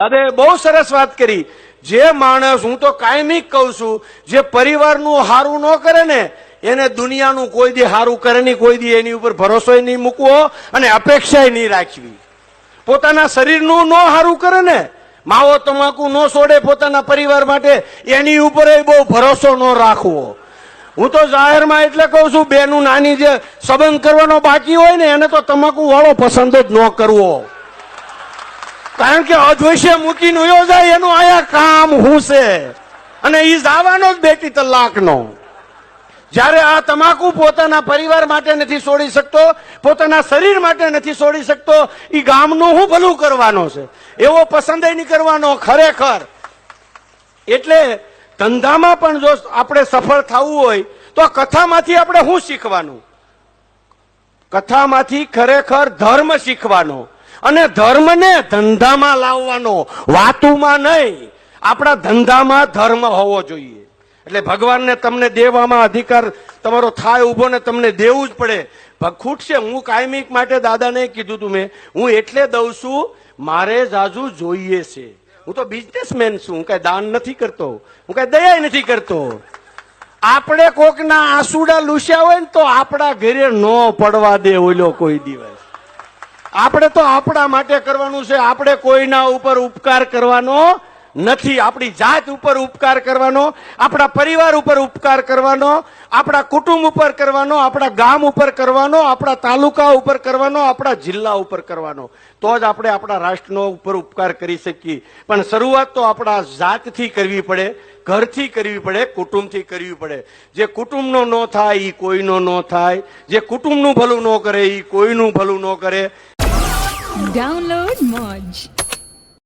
દાદાએ બહુ સરસ વાત કરી. જે માણસ, હું તો કાયમી કહું છું, જે પરિવારનું હારું ન કરે ને, એને દુનિયાનું કોઈ દી હારું કરે નહીં, કોઈ દી એની ઉપર ભરોસો નહીં મૂકવો અને અપેક્ષાએ નહીં રાખવી. પોતાના શરીરનું ન હારું કરે ને, માવો તમાકુ ન છોડે પોતાના પરિવાર માટે, એની ઉપર બહુ ભરોસો ન રાખવો. હું તો જાહેરમાં એટલે કહું છું, બેનું નાની જે સંબંધ કરવાનો બાકી હોય ને, એને તો તમાકુ વાળો પસંદ જ ન કરવો. કારણ કે અદ્વૈશે મૂકી યો જાય, એનું આયા કામ હું છે અને ઈ જવાનો જ બેટી તલાકનો. જ્યારે આ તમાકુ પોતાના પરિવાર માટે નથી છોડી શકતો, પોતાના શરીર માટે નથી છોડી શકતો એ ગામનું હું ભલું કરવાનો છે? એવો પસંદ નહીં કરવાનો, ખરેખર. એટલે ધંધામાં પણ જો આપણે સફળ થવું હોય, તો કથામાંથી આપણે શું શીખવાનું? કથામાંથી ખરેખર ધર્મ શીખવાનો. અને ધર્મને ધંધામાં લાવવાનો વાતુમાં નહીં. આપણા ધંધામાં ધર્મ હોવો જોઈએ. એટલે ભગવાનને તમને દેવામાં અધિકાર તમારો થાય ઊભો ને તમને દેવું જ પડે. ખૂટશે. હું કાયમિક માટે દાદાને કીધું તું મેં. હું એટલે દઉં છું, મારે જાજુ જોઈએ છે. હું તો બિઝનેસમેન છું. હું કઈ દાન નથી કરતો. હું કઈ દયા નથી કરતો. આપણે કોકના આંસુડા લૂસ્યા હોય ને તો આપણા ઘરે ન પડવા દે ઓલો કોઈ દિવસ. આપણે તો આપણા માટે કરવાનું છે. આપણે કોઈના ઉપર ઉપકાર કરવાનો નથી. આપણી જાત ઉપર ઉપકાર કરવાનો, આપણા પરિવાર ઉપર ઉપકાર કરવાનો, આપણા કુટુંબ ઉપર કરવાનો, આપણા ગામ ઉપર કરવાનો, આપણા તાલુકા ઉપર કરવાનો, આપણા જિલ્લા ઉપર કરવાનો. તો જ આપણે આપણા રાષ્ટ્રનો ઉપર ઉપકાર કરી શકીએ. પણ શરૂઆત તો આપણા જાતથી કરવી પડે, ઘરથી કરવી પડે, કુટુંબથી કરવી પડે. જે કુટુંબનો ન થાય એ કોઈનો ન થાય. જે કુટુંબનું ભલું ન કરે એ કોઈનું ભલું ન કરે. Download Modge.